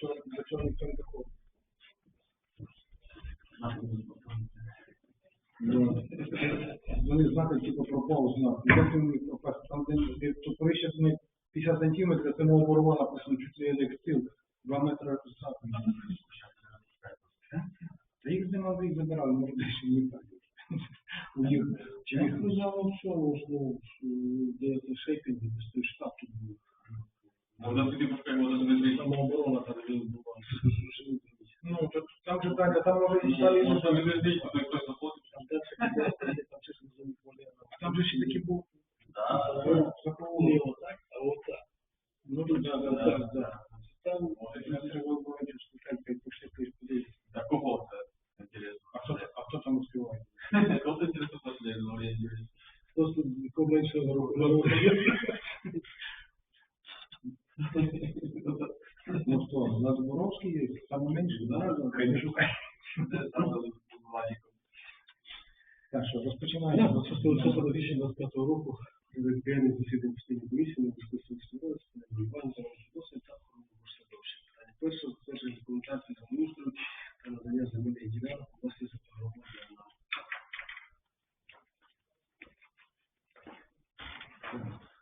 цього, до цього ніхто не доходить. Ну, Вони знаки, типу, пропав знак. Ну, Як він міг? Там, де, де то коли не 50 сантиметрів, це мова борова написано, чуть ли як стіл. 2 метри знак. Та їх нема, їх забирали, може, десь не так. У них, чи їх що ну, що, де це шейпінг, де той штаб тут був. Можна собі пошукати, можна. Самооборона там. Ну, то там же так, а там може і стали. Можна не звідти, то хтось заплатить. Там не же ще такі був. Так Не такого. отак, а отак. Ну, тут, да, да, Так, да. так. Там Я треба було спускати, пішли, пішли. Так кого це? Інтересно. А хто, а хто там успіває? Кого інтересно последний, ну, я дивлюсь. просто нікого менше Ну, хто? У нас Боровський є, саме менший, да? Хай шукай. Там Владиком. Так, що, Я розпочинаємо. 6 листопада 2025 року відповідальний засідання постійної комісії на дискусії співробітництва на регулювання та досвід та охорони середовища. Питання перше, затвердження документації за міністром та надання земельних ділянок у власні запрограмовано.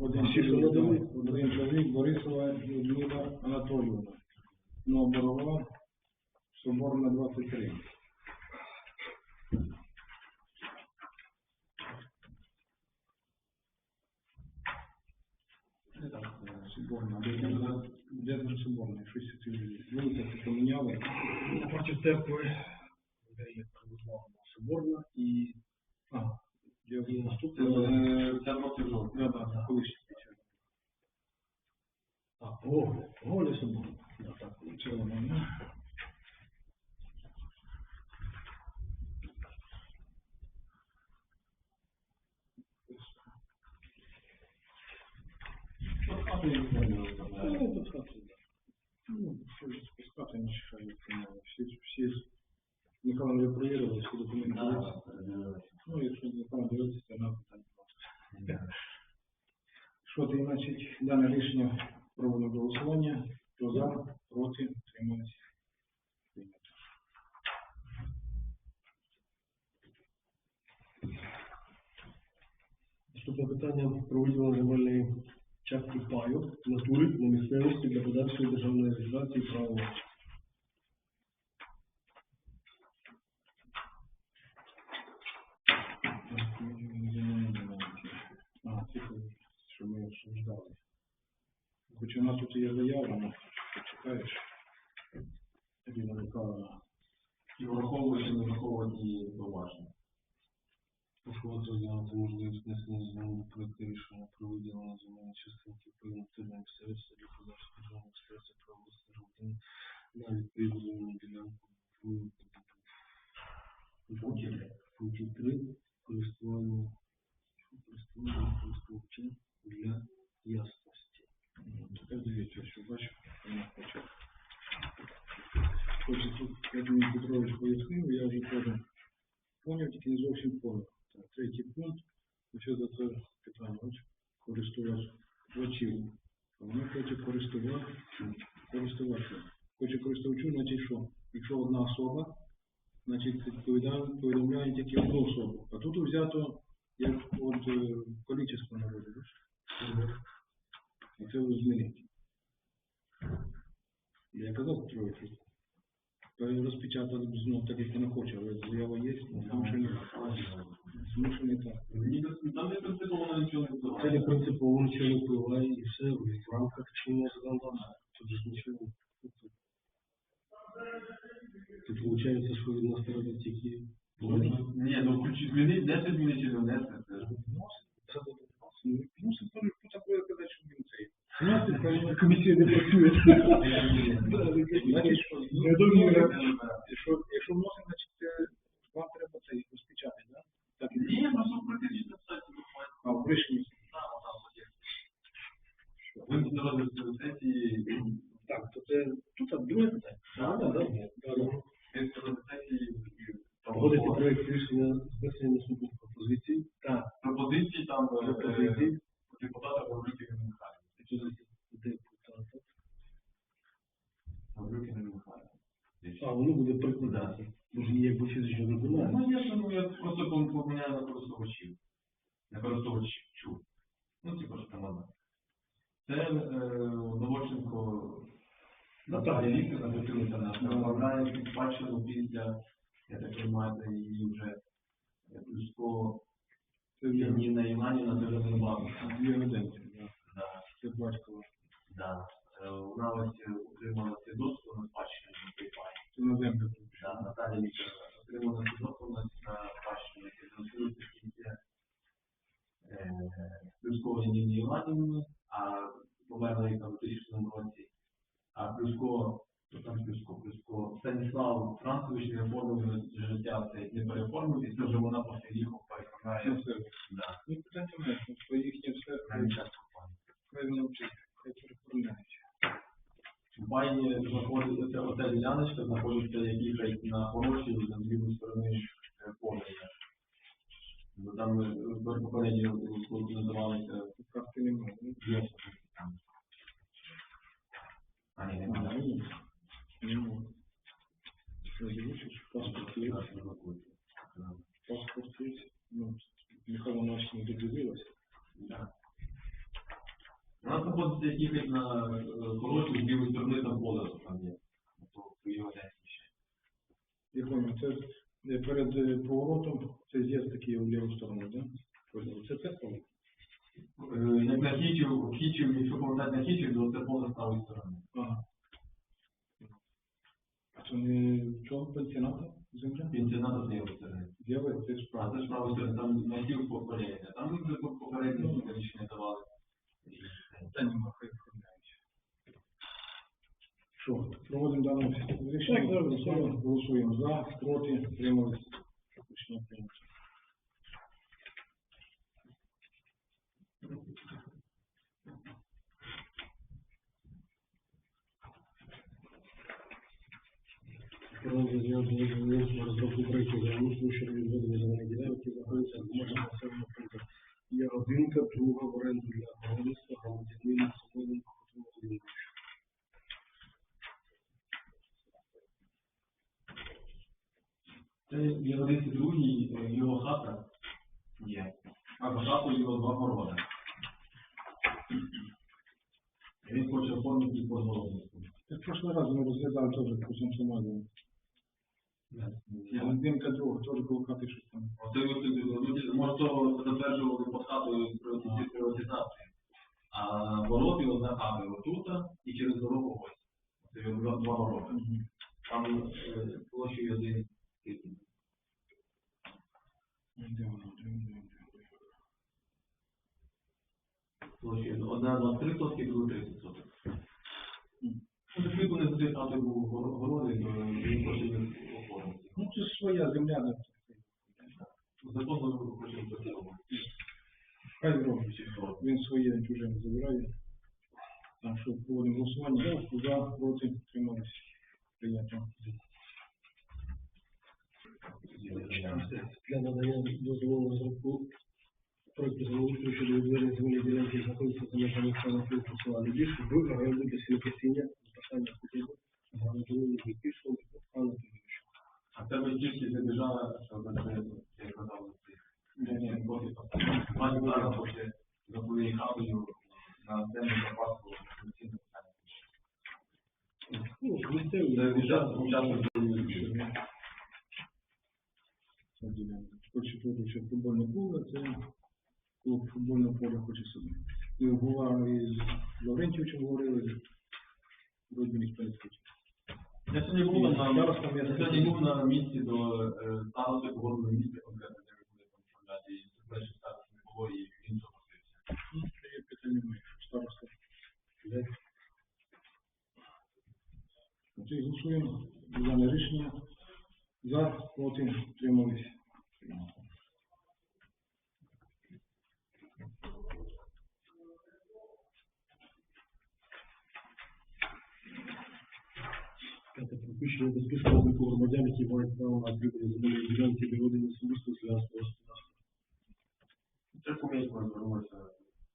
Один Всі, що надали? один чоловік, Борисова Людмила Анатоліївна. Ну, Борова, Соборна 23. Соборна, де там, де там Соборна? Щось ці вулиця це поміняли. Напротив церкви, православна соборна і А, де і Це наступна. е, це проти жовтня. Да, да, колишня. А, Гоголь, Гоголь соборна. Да, так. Це воно, ну. Ну, тут хати, да. Ну, що ж спускати, не чекаю, всі, всі, Михайло вже перевірили, всі документи є. Ну, якщо Михайло дивитися, то нам питання. Що ти, значить, дане рішення проводимо до голосування. Хто за, проти, тримається. Прийнято. Наступне питання про виділення земельної частки паю в натурі на місцевості для подальшої державної реалізації права. А, тихо, що ми обсуждали. Хоч у нас тут є заява, ну, почекаєш. Ірина Михайловна. І враховувати, чи не враховувати її зауваження. Прошу вас розглянути можливість внесення змін до проекту рішення про виділення земельної частинки паю на натурі для подальшої державної реєстрації про власності родини на відповідну ділянку в пункті 3 користування користування користувача для ясності. Тепер дивіться, що бачиш, вона хоче. Хоче тут, як мені Петрович пояснив, я вже теж поняв, тільки не зовсім поняв. Так, третій пункт, що за це питання, ось користувач плачів. А вона хоче користувати, користувачу. Хоче користувачу, значить що? Якщо одна особа, значить відповідає- повідомляє тільки одну особу. А тут взято як от е, количество народу, бачиш? І це ви змінити. Я казав Петровичу, то розпечатати знов так, як вона хоче, але заява є, ну, змушений, змушений так. Там не принципово нічого не Це не впливає. принципово нічого не впливає і все в рамках чинного законодавства. Тут ж нічого. Тут виходить, що від нас треба тільки Ні, ну включи змінити, 10 змінити чи не внести. це ж. Ну, це теж хто такое казати, що він цей. Ну, комісія якщо, вносимо, значить, вам треба це розпечатати, да? Так, і Ні, просто практично документ. а в рішенні. Ви тут розгляд сесії, Так, то це тут друге питання. Так, Так, так. так. ви розгляд сесії, проект рішення з внесенням наступних пропозицій та пропозиції там е, Пропозиції? депутата Гаврюкіна Депутата. А, воно буде прикладатися. Бо ж її якби фізично не немає. Ну, я ж, ну, я просто пом- поміняю на користувачів. На користувачів. Ну, типу, що там. Це е, Новоченко Наталія Вікторівна Петрівна наша направляє під спадщину після, я так розумію, її вже е, Плюско Це є Ніна Іванівна, це вже не бабуся. дві годинки, Да, батькова. да. Е, Вона ось е, отримала свідоцтво на спадщину на той пані. Це на землю. Да, Наталія Вікторовна отримала свідоцтво на на спадщину, яке фінансується тільки е, Плюскової Ніни Іванівни, а померла їх там у 2000 році. А Плюско, що там Плюско, Плюско, Станіслав Францович не оформив життя, це не переоформив, і це вже вона після їх Це переформляє. все. Да, Ну, питань немає, тому що їхнє все на хай місцях. хай вони вчать, хай переформляють. В Байні знаходиться оця діляночка, знаходиться як їхати на хорошій, на лівої сторони е, поля. Бо там е, в попередньо е, називалися Карти немає. ну, Є. А, ні, немає. Немає. Що, дивишся, паспорт є? Паспорт є. Ну, Михайло не додивилася. Да. Вона знаходиться як на е, хорошій, з лівої сторони там поле там є. То його десь. Я пам'ятаю, це е, перед е, поворотом, це з'їзд такий у ліву сторону, да? Це це поле? Е, Як на хічів, хічів, якщо повертати на хічів, то це поле з правої сторони. Ага. А це не чого пенсіоната земля? Пенсіонат з лівої сторони. З'яви, це ж А, це ж правда, що там мотив попередньо. Там вже попередньо рішення давали. Та нема, хай оформляють. Що, проводимо дане рішення? Голосуємо. За, проти, тримались. Рішення прийнято. Розробку проєкту землеустрою щодо відведення земельної ділянки знаходиться в межах населеного пункту. Є родинка, друга в оренду для городництва, громадянина Солоденко Петро Володимирович. Це Єврейський другий, е, його хата є. А за хатою його два города. І Він хоче оформити їх по городництву. Як в прошлый раз ми теж по Самсоназі. Годинка друга, теж колокати щось там. Оце ви собі, ну, може того затверджували приватизацію, приватизацію. А вороти одна хата отут і через дорогу ось. Це два, ворота. Там е, площею один де? Площею одна 23 сотки, друга 30 соток. Ну, він не за хати був городи, він оформити. Ну, це ж своя земля, да. Закон ми хочемо поцілувати. Хай робить. Він своє чуже не забирає. Так що проводимо голосування. За, проти, тримались. Прийнято. Для надання дозволу на розробку проєкту землеустрою щодо відведення земельної ділянки знаходиться за межами населеного пункту села Любіш в оренду для сінокосіння, запасання худоби, громадянину Вікішну, Анну Тимовичу. А в тебе тільки забіжала, що за це, я казав, не проти Мать зараз хоче за твоєю хатою на землю запасу конституційне питання. Ну, учасно Ця ділянка. Хоче тут ще футбольне поле, це клуб футбольне поле хоче собі. І була із Лаврентьовичем говорили, вроді ніхто не схоче. Я сьогодні був на там я я сьогодні був на місці до е, погодного місця конкретно, де ви будете оформляти, і це перше старости не було, і він согласився. Ну, це є питання що староста. Голосуємо за рішення. За, проти, тримались. П'яте пропущення до списку обліку громадян, які мають право на отримання земельної ділянки для ведення особистого селянського господарства. Це помійку розвернулося,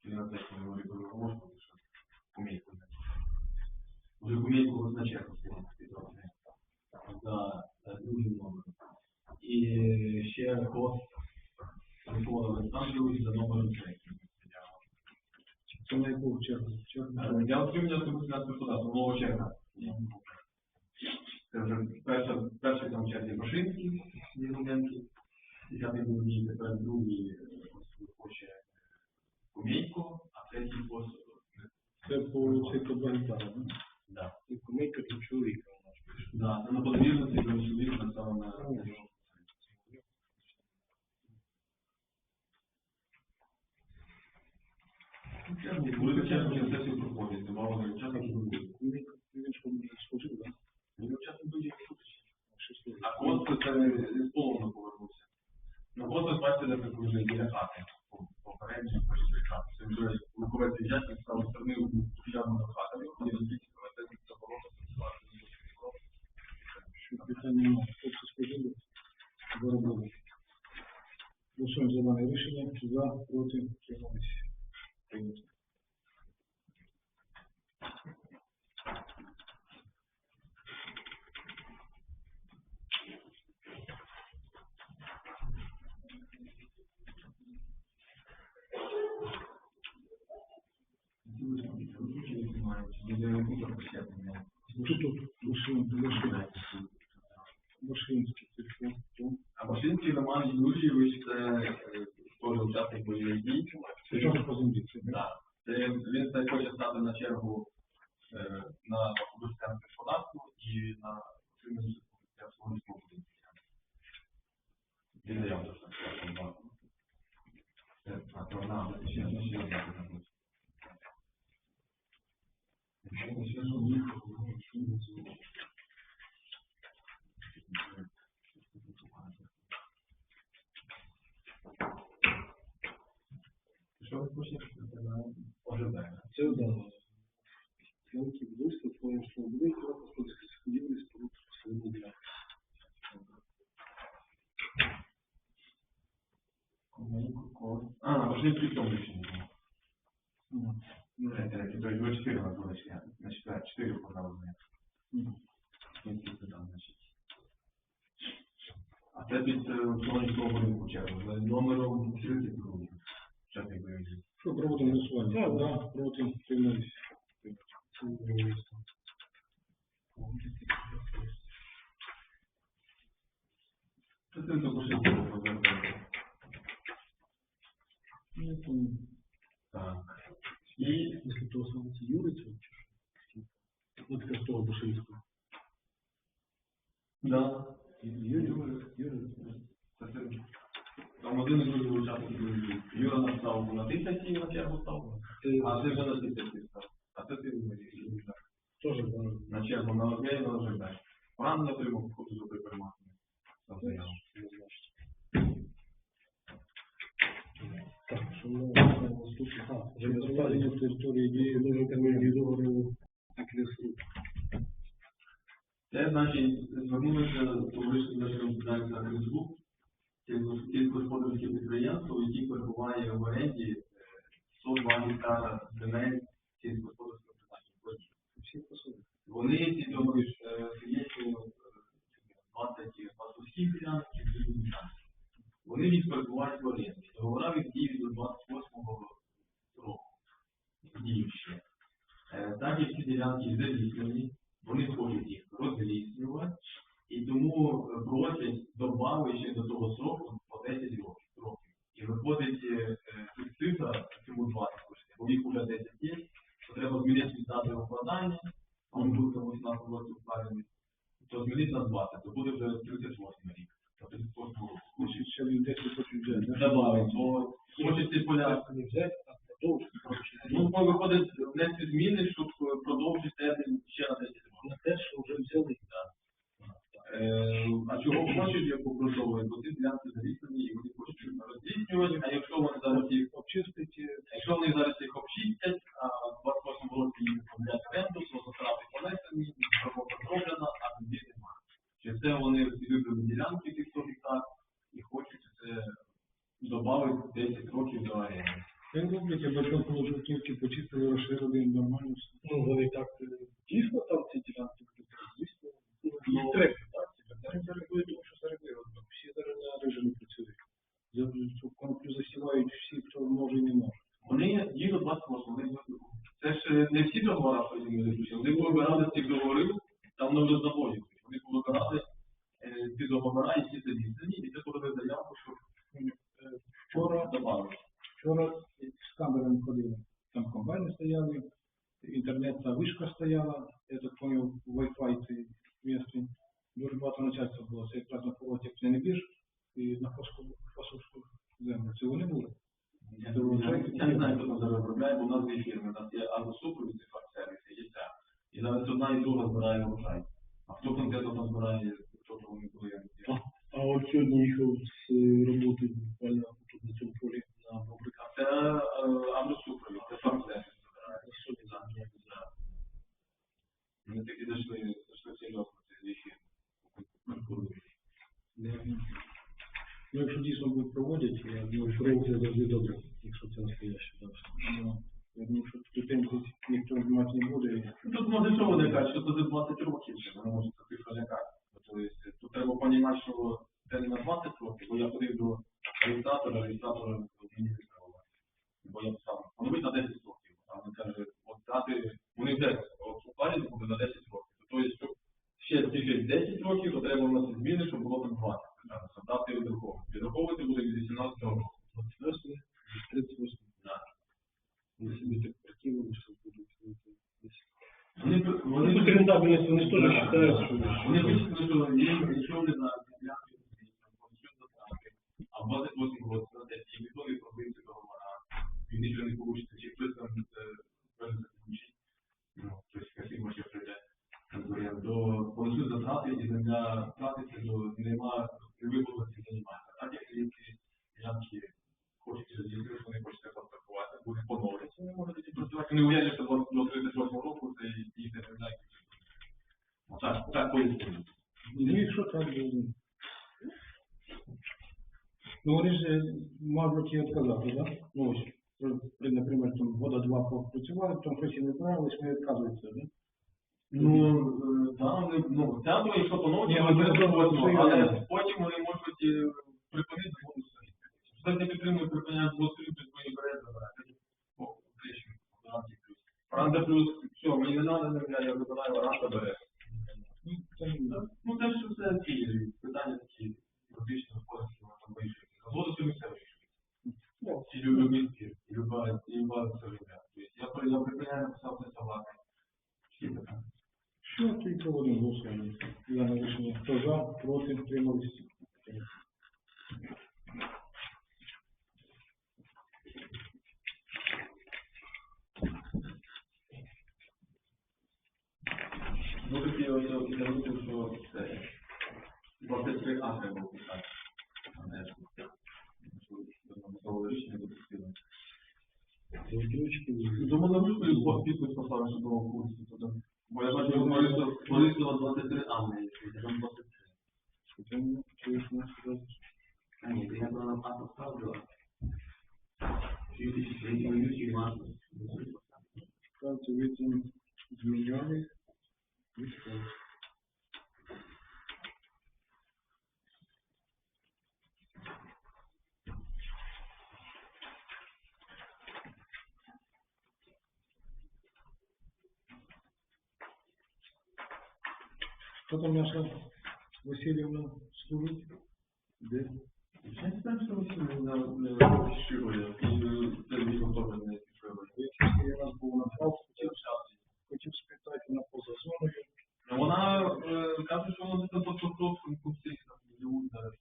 і на те, що ми говорили про Ромошку, що помійку не. Вже помійку на чеку підробили за за другим номером. І ще ход Микола за номером третім. Це на яку чергу? Чергу? Е, Я отримання комунікацію господарства, нового черга. Це вже перша, перший там черзі Машинський, Євгенки, десятий був мій, тепер другий е, хоче Кумейко, а третій пост. Це по цих да? Да. І комійка до чоловіка у нас пише. Це на подвірності, коли чоловік написав на Буде чесно, що сесію проходить, мало учасників буде. Комійка, він учасник Що служив? А код це не з сповно повернувся. На кого ви бачите, де прикружені біля хати. Попередньо хочете хати. Це вже в'язник з правої сторони уявно на хати. і ходить на кілька метрів за ворота працювати. Що питання немає. Хлопці служили, заробили. Голосуємо за дане рішення. За, проти, тримались. Прийнято. Тут тут Машин- 4 управления. Мгм. значить. А це під сонячного будинку чергу, за номером 32. Зараз я виведу. Що проводимо голосування? Так, За, проти, тримались. Це. Це запишемо позицію. Так. І Якщо того саме це чи таке з Бушинського. да. Там один і другий учасник були. Юра написав на тисячі на чергу став, а ти вже на тисячі став. А це ти вирішив. теж да. На чергу на ОГ і на. Поранення отримав, походу зробив перемагання. Там заяву. Так, що ми маємо наступне? Вже в території дії дуже комедії договору Аклісру. Це значить звернулися до товариства Держкомунальних Фейсбук, сільськогосподарське підприємство, яке перебуває в оренді е, 102 гектара земель сільськогосподарського призначення. Всі посуди. Вони ці договір є 20 пасовських ділянок і дві ділянки. Вони їх перебувають в оренді. Договора від дії до 28 року. Діють ще. Е, Так як ці ділянки заліснені, вони хочуть їх розліснювати, і тому е, просять добавити ще до того сроку по 10 років. років. І виходить е, е, тут цифра, чому 20 хочете, бо їх вже 10 є, то треба змінити від дати укладання, вони на 18 році то змінить на 20, то буде вже 38 рік, до 38 ще 10 хочуть взяти. Добавить, бо хочуть ці поля. Ну, виходить внести зміни, щоб е, продовжити термін ще на 10 років. На те, що вже взяли. Е, а чого хочуть, як попросовують, бо ці ділянки заліснені і вони хочуть розліснювати, а якщо вони зараз їх Обчистить, е, якщо вони зараз їх обчистять, а в 28 році їх оформлять оренду, то затрати понесені, робота зроблена, а тоді немає. Чи це вони вибрали ділянки тих 100 гектар і хочуть це додати 10 років до аренди. Я жовтівки почистили, розширили, їм нормально. Ну, вони так е, дійсно там ці ділянки, ну, їх треба, так? Зараз зарегують, тому що зарегують. Всі зараз на режимі працюють. Коноплю засівають всі, хто може і не може. Вони діло 28, вони це ж не всі договори потім. Вони повибирали з цих договорів, там вже заводять. Вони повибирали е, ці договори, які залізані, і це подали заявку, що Е, Вчора, добавили. вчора з камерами ходили. Там комбайни стояли, інтернетна вишка стояла, я так поняв, Wi-Fi цей місці. Дуже багато начальства було. Це якраз на повороті як не біж і на фасовську землю. Це вони були. Я я не знаю, хто там зараз виробляє, бо нас дві фірми. У нас є Агросупровід, це факт-сервіс, є ця. І зараз одна і друга збирає врожай. А хто конкретно там збирає, хто того не коли я не знаю. А от сьогодні їхав з е, роботи буквально тут на цьому полі на фабриках. Це е, Агросупровід, це факт-сервіс збирає. Сьогодні Так, так. Вони такі зайшли, зайшли серйозно, ці дві фірми. Конкурують. Ну, якщо дійсно будуть проводять, я думаю, що Конкуренція завжди добре, якщо це настояще. так. ну, я думаю, що претензій ніхто мати не буде. Тут може що вони кажуть, що це за 20 років що не може таких лякати. Тобто, тут треба розуміти, що це не на 20 років, бо я ходив до реєстратора, реєстратора мені не сказав. Бо я писав, поновить на 10 років. А він каже, от дати, вони в 10, от у парі буде на 10 років. Тобто, щоб ще тільки 10 років, то треба вносити зміни, щоб було там 20. Тобто, Дати відраховувати. Відраховувати буде від 18 року. 28, 38. Да. Вони собі так прикинули, що будуть. ну, це десь. Вони, Вони вони, тут рентабельність, вони ж теж вважають, що Вони вичислили, що їм якщо вони на ділянки понесуть заставки, а 28 років на 10, і ніхто не пробив ці договора, і нічого не получиться, чи хтось там вирішить включить, ну, тобто якась ще прийде конкурент, то понесуть затрати, і земля втратиться, то нема, не виплатиться займається. Так як і ці ділянки хочуть розділити, вони хочуть пострахувати, буде поновитися, вони можуть тоді працювати. Не уявляю, що до 38 року це їхня земля, так, так пояснюю. Ну, якщо так буде. Ну, вони ж е, можуть і відказати, так? Да? Ну, ось, при- при, наприклад, там года два попрацювали, потім щось їм не понравилось, вони відказуються, да? Ну, е, там, не- ну, там, якщо поновити, Ні, вони ну, це будуть це але потім вони можуть е, припинити воду стоїть. Хтось не підтримує припиняють воду стоїть, то свої бере плюс. Франція плюс, все, мені не треба земля, я забираю, ранда бере. Ну, це не Ну, це ж все ці питання такі, юридичні, господарські, вони там вирішують. Згоду це місце вирішують. Ну, ці любі міські, і люба, і люба це земля. Тобто я, при- я припиняю, написав це согласний. Всі питання. Що ти проводимо голосування? За на рішення. Хто за, проти, тримались? Ну, такі ось от я думаю, що це 23 А треба було писати. А не ж, що рішення буде ключки. Думали, що по підпис поставити, що було в курсі. Бо я бачу, Борисова Борисова 23 А не є, там 23. Питання, чуєш нас зразу? А ні, я була на пасу ставлю. 2003 марта. Правда, ви що? Там наша Васильівна служить? Де? Я не знаю, що ви сьогодні на- на підшивали, і це відео теж не підшивали. Я раз був на фал, хотів, хотів спитати на поза зоною. Вона е, каже, що вона функції там живуть зараз.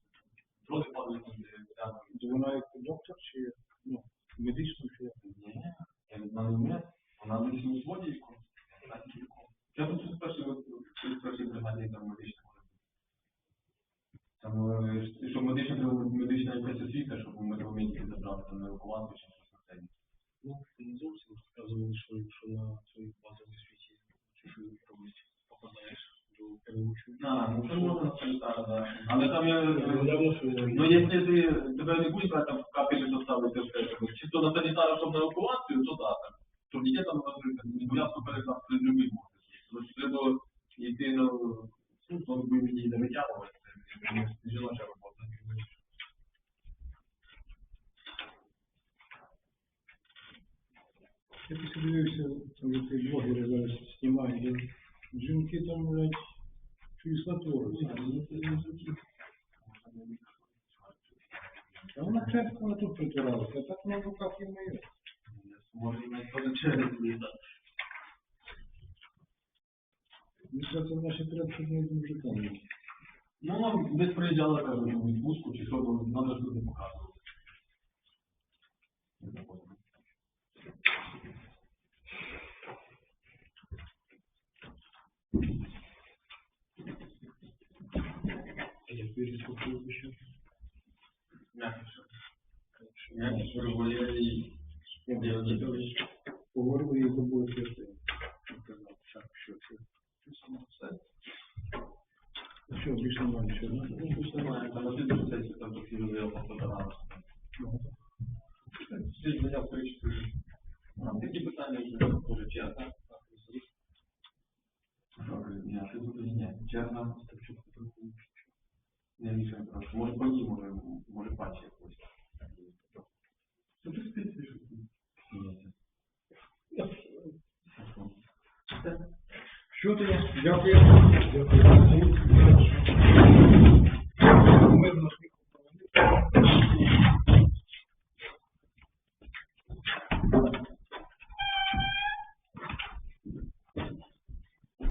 Дрони падають там, де там. Вона як доктор чи ну, медично чи як? Ні, я не знаю, ні. Вона в медичному зводі якомусь. Я тут щось перший, от, щось перший бригаді там медична. Там, е, і що медична, треба медична якась освіта, щоб ми медики забрали, там не рахувати, чи щось на це. Ну, не зовсім сказали, що якщо на своїй базовій світі чужу робити, попадаєш в перелучу. А, ну це санітара, да. Але там я... Ну, якщо ти тебе не брати, там капелі доставити все, чисто на санітара, щоб на евакуацію, то да, там. Турнікетом розрити, ну, я перестав при любий може. Тому що треба йти на, ну, то би мені не витягувати, це не жіноча робота. Я просто дивився, там як ті блогери зараз знімають, де жінки там, блядь, числа творять. А вона крепко на тут на руках і моє. Може, навіть теж через літо. Мені здається, наші крепко не мужиками. Ну, нам десь приїжджала, кажуть, у відпустку, чи що, то треба ж люди показувати. Я вірю, ще. М'якіше. М'якіше, Поговорили і забули. Казав, так, що це. Ну Що, більше немає нічого? Ну, більше немає, там на слідчу сесію там такі люди фотографи. Ну, Всі чотири. А, такі питання вже дуже чесно. Ні, а що тут ні? Чесно,